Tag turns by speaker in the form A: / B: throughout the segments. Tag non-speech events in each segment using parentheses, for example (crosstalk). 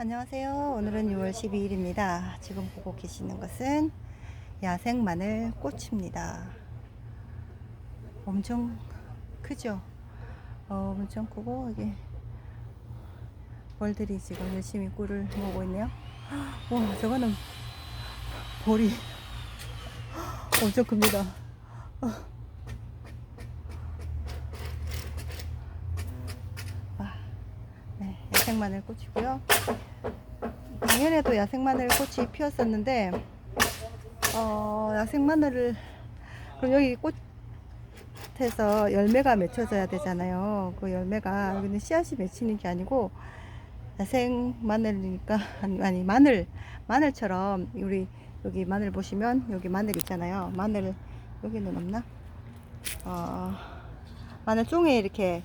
A: 안녕하세요. 오늘은 6월 12일입니다. 지금 보고 계시는 것은 야생 마늘 꽃입니다. 엄청 크죠? 어, 엄청 크고 이게 벌들이 지금 열심히 꿀을 먹고 있네요. (gasps) 와, 저거는 볼이 (gasps) 엄청 큽니다. 아, 네, 야생 마늘 꽃이고요. 작년에도 야생 마늘 꽃이 피었었는데, 어, 야생 마늘을, 그럼 여기 꽃에서 열매가 맺혀져야 되잖아요. 그 열매가, 여기는 씨앗이 맺히는 게 아니고, 야생 마늘이니까, 아니, 마늘, 마늘처럼, 우리, 여기 마늘 보시면, 여기 마늘 있잖아요. 마늘, 여기는 없나? 어, 마늘 종에 이렇게,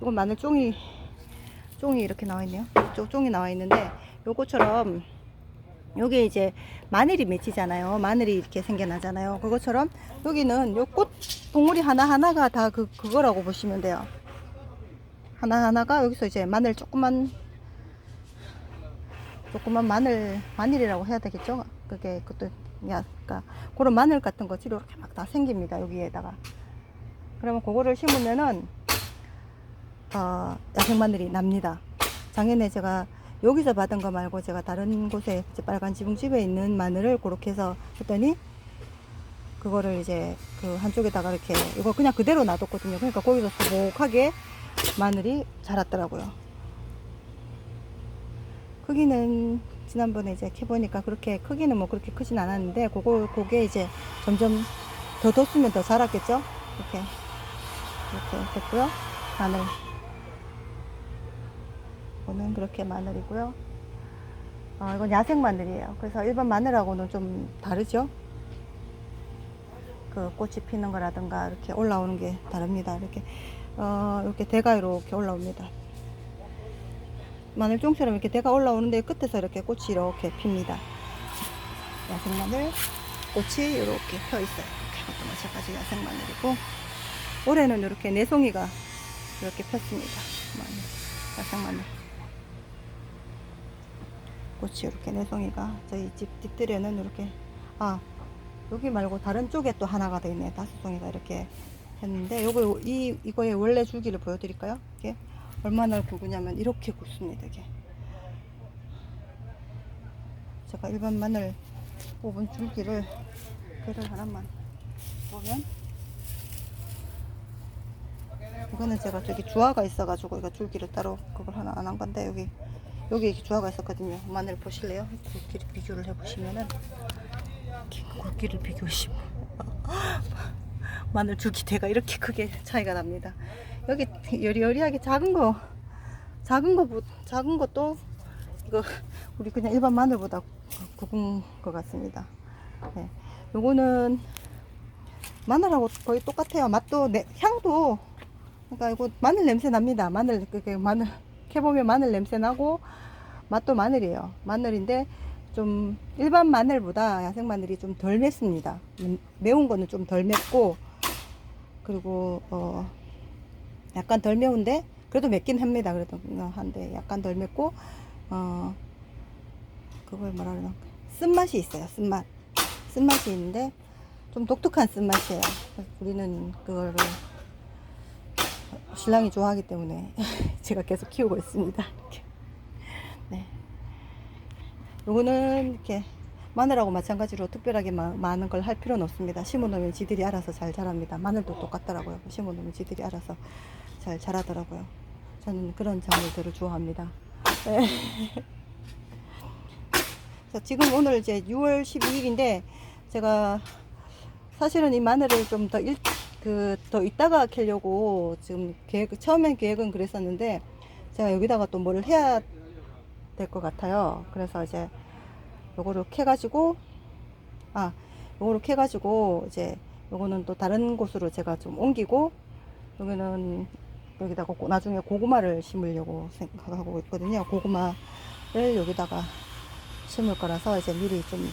A: 이건 마늘 종이, 종이 이렇게 나와 있네요. 쪽 종이 나와 있는데, 요거처럼 요게 이제 마늘이 맺히잖아요. 마늘이 이렇게 생겨나잖아요. 그것처럼 여기는 요 꽃 봉우리 하나하나가 다 그, 그거라고 보시면 돼요. 하나하나가 여기서 이제 마늘 조그만 조그만 마늘 마늘이라고 해야 되겠죠? 그게 그것도 야, 그러니까 그런 마늘 같은 것이 이렇게 막 다 생깁니다. 여기에다가 그러면 그거를 심으면은 어, 야생 마늘이 납니다. 작년에 제가 여기서 받은 거 말고 제가 다른 곳에 빨간 지붕집에 있는 마늘을 그렇게 해서 했더니 그거를 이제 그 한쪽에다가 이렇게 이거 그냥 그대로 놔뒀거든요. 그러니까 거기서 소복하게 마늘이 자랐더라고요. 크기는 지난번에 이제 캐보니까 그렇게 크기는 뭐 그렇게 크진 않았는데 그거 그게 이제 점점 더 뒀으면 더 자랐겠죠? 이렇게 이렇게 됐고요. 마늘 이거는 그렇게 마늘이고요. 아, 이건 야생 마늘이에요. 그래서 일반 마늘하고는 좀 다르죠. 그 꽃이 피는 거라든가 이렇게 올라오는 게 다릅니다. 이렇게 어, 이렇게 대가 이렇게 올라옵니다. 마늘종처럼 이렇게 대가 올라오는데 끝에서 이렇게 꽃이 이렇게 핍니다. 야생 마늘 꽃이 이렇게 펴 있어요. 이것도 마찬가지 야생 마늘이고 올해는 이렇게 내송이가 이렇게 폈습니다. 마늘, 야생 마늘. 꽃이 이렇게 내송이가 저희 집 뒷뜰에는 이렇게 아 여기 말고 다른 쪽에 또 하나가 더 있네. 다섯 송이가 이렇게 했는데 요거 이 이거의 원래 줄기를 보여드릴까요? 이게? 얼마나 굵으냐면 이렇게 굵습니다 이게. 제가 일반 마늘 뽑은 줄기를 개를 하나만 보면 이거는 제가 저기 주화가 있어가지고 이거 줄기를 따로 그걸 하나 안 한 건데 여기 여기 이렇게 주화가 있었거든요. 마늘 보실래요? 굵기를 비교를 해보시면은 굵기를 비교하시면 (laughs) 마늘 줄기대가 이렇게 크게 차이가 납니다. 여기 여리여리하게 작은 거 작은 거 작은 것도 이거 우리 그냥 일반 마늘보다 굵은 것 같습니다. 네. 요거는 마늘하고 거의 똑같아요. 맛도 내, 향도 그러니까 이거 마늘 냄새 납니다. 마늘 그게 마늘 캐보면 마늘 냄새 나고 맛도 마늘이에요. 마늘인데 좀 일반 마늘보다 야생 마늘이 좀 덜 맵습니다. 음, 매운 거는 좀 덜 맵고 그리고 어 약간 덜 매운데 그래도 맵긴 합니다. 그래도 한데 약간 덜 맵고 어 그걸 뭐라 그러나 쓴맛이 있어요. 쓴맛 쓴맛이 있는데 좀 독특한 쓴맛이에요. 우리는 그거를 신랑이 좋아하기 때문에 (laughs) 제가 계속 키우고 있습니다. 이렇게. 네. 요거는 이렇게 마늘하고 마찬가지로 특별하게 마, 많은 걸 할 필요는 없습니다. 심어놓으면 지들이 알아서 잘 자랍니다. 마늘도 똑같더라고요. 심어놓으면 지들이 알아서 잘 자라더라고요. 저는 그런 작물들을 좋아합니다. 네. (laughs) 자, 지금 오늘 이제 6월 12일인데 제가 사실은 이 마늘을 좀 더 일, 그, 더 이따가 캐려고 지금 계획, 처음엔 계획은 그랬었는데 제가 여기다가 또뭘 해야 될 것 같아요. 그래서 이제 요거를 캐가지고, 아, 요거를 캐가지고 이제 요거는 또 다른 곳으로 제가 좀 옮기고 여기는 여기다가 고- 나중에 고구마를 심으려고 생각하고 있거든요. 고구마를 여기다가 심을 거라서 이제 미리 좀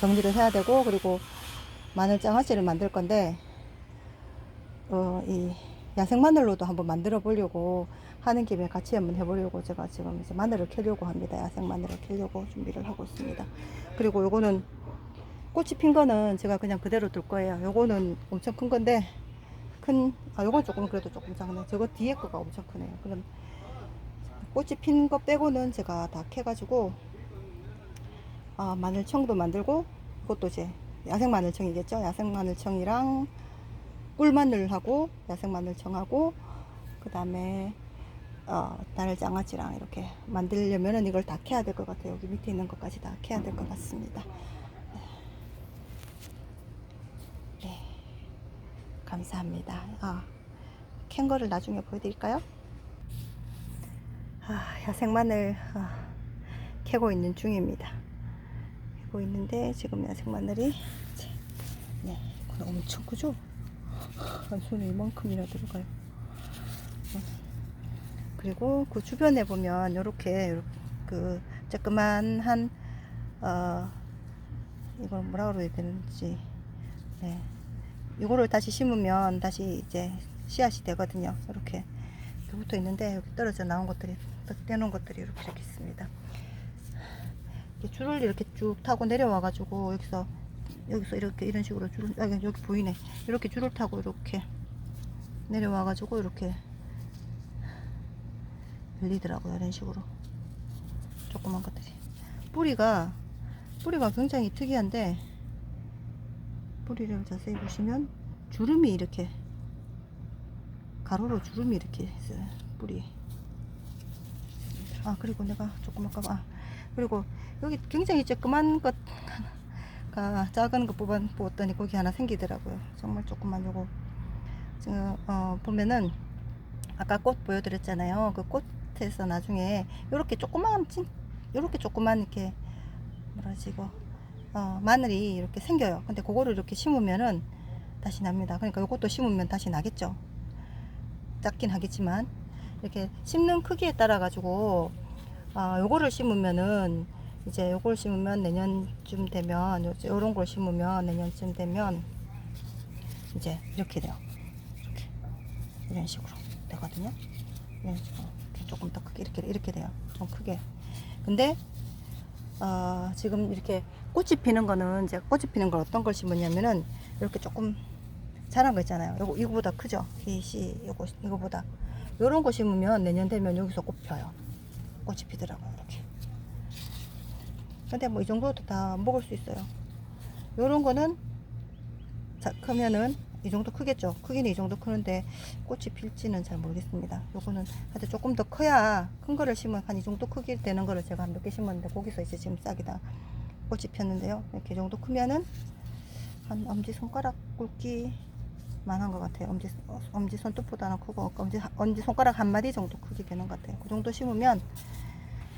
A: 정리를 해야 되고 그리고 마늘 장아찌를 만들 건데 어, 이 야생 마늘로도 한번 만들어 보려고 하는 김에 같이 한번 해보려고 제가 지금 이제 마늘을 캐려고 합니다. 야생 마늘을 캐려고 준비를 하고 있습니다. 그리고 요거는 꽃이 핀 거는 제가 그냥 그대로 둘 거예요. 요거는 엄청 큰 건데 큰, 아 요건 조금 그래도 조금 작네. 저거 뒤에 거가 엄청 크네요. 그럼 꽃이 핀 거 빼고는 제가 다 캐가지고 아, 마늘청도 만들고 그것도 이제 야생 마늘청이겠죠. 야생 마늘청이랑 꿀마늘하고 야생 마늘청하고 그 다음에 어, 마늘 장아찌랑 이렇게 만들려면은 이걸 다 캐야 될 것 같아요. 여기 밑에 있는 것까지 다 캐야 될 것 같습니다. 네, 감사합니다. 아, 캔 거를 나중에 보여드릴까요? 아, 야생 마늘 아, 캐고 있는 중입니다. 캐고 있는데 지금 야생 마늘이 이제, 네, 엄청 크죠? 한 손에 이만큼이나 들어가요. 어. 그리고 그 주변에 보면 요렇게 그 조그만 한 어 이걸 뭐라 그래야 되는지 네 이거를 다시 심으면 다시 이제 씨앗이 되거든요 이렇게 이렇게 붙어 있는데 여기 떨어져 나온 것들이 떼놓은 것들이 이렇게 이렇게 있습니다 이렇게 줄을 이렇게 쭉 타고 내려와 가지고 여기서 여기서 이렇게 이런 식으로 줄을 아, 여기 보이네. 이렇게 줄을 타고 이렇게 내려와 가지고 이렇게 열리더라고요 이런 식으로. 조그만 것들이. 뿌리가 뿌리가 굉장히 특이한데 뿌리를 자세히 보시면 주름이 이렇게 가로로 주름이 이렇게 있어요 뿌리. 아 그리고 내가 조금 아까 아 그리고 여기 굉장히 조그만 것 아, 작은 거 뽑아 보았더니 거기 하나 생기더라고요. 정말 조그만 요거 지금 어, 보면은 아까 꽃 보여드렸잖아요. 그 꽃에서 나중에 요렇게 조그만 찐 요렇게 조그만 이렇게 뭐라지 이거 어, 마늘이 이렇게 생겨요. 근데 그거를 이렇게 심으면은 다시 납니다. 그러니까 요것도 심으면 다시 나겠죠. 작긴 하겠지만 이렇게 심는 크기에 따라 가지고 어, 요거를 심으면은 이제 요걸 심으면 내년쯤 되면 요- 요런 걸 심으면 내년쯤 되면 이제 이렇게 돼요. 이렇게 이런 식으로 되거든요. 이런 식으로 조금 더 크게 이렇게 이렇게 돼요. 좀 크게. 근데 어, 지금 이렇게 꽃이 피는 거는 이제 꽃이 피는 걸 어떤 걸 심었냐면은 이렇게 조금 자란 거 있잖아요. 요거 이거보다 크죠. 이 씨 요거 이거보다 요런 거 심으면 내년 되면 여기서 꽃 펴요. 꽃이 피더라고요. 이렇게. 근데 뭐 이 정도도 다 먹을 수 있어요. 요런 거는 자, 크면은 이 정도 크겠죠. 크기는 이 정도 크는데 꽃이 필지는 잘 모르겠습니다. 요거는 하여튼 조금 더 커야 큰 거를 심으면 한 이 정도 크기 되는 거를 제가 몇 개 심었는데 거기서 이제 지금 싹이 다 꽃이 폈는데요. 이렇게 정도 크면은 한 엄지 손가락 굵기 만한 것 같아요. 엄지 어, 엄지 손톱보다는 크고 엄지 엄지 손가락 한 마디 정도 크기 되는 것 같아요. 그 정도 심으면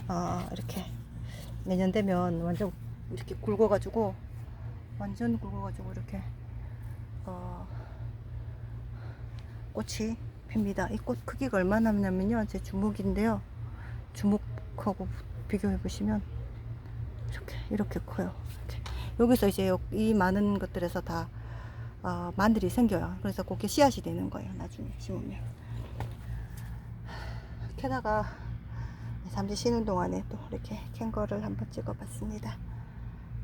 A: 어, 이렇게 내년 되면 완전 이렇게 굵어가지고 완전 굵어가지고 이렇게 어, 꽃이 핍니다. 이 꽃 크기가 얼마나 나면요 제 주먹인데요. 주먹하고 비교해 보시면 이렇게 이렇게 커요. 이렇게. 여기서 이제 요- 이 많은 것들에서 다 어, 마늘이 생겨요. 그래서 그게 씨앗이 되는 거예요. 나중에 심으면. 게다가 잠시 쉬는 동안에 또 이렇게 캔 거를 한번 찍어봤습니다.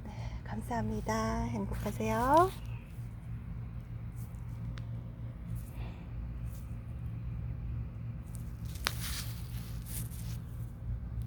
A: 네, 감사합니다. 행복하세요.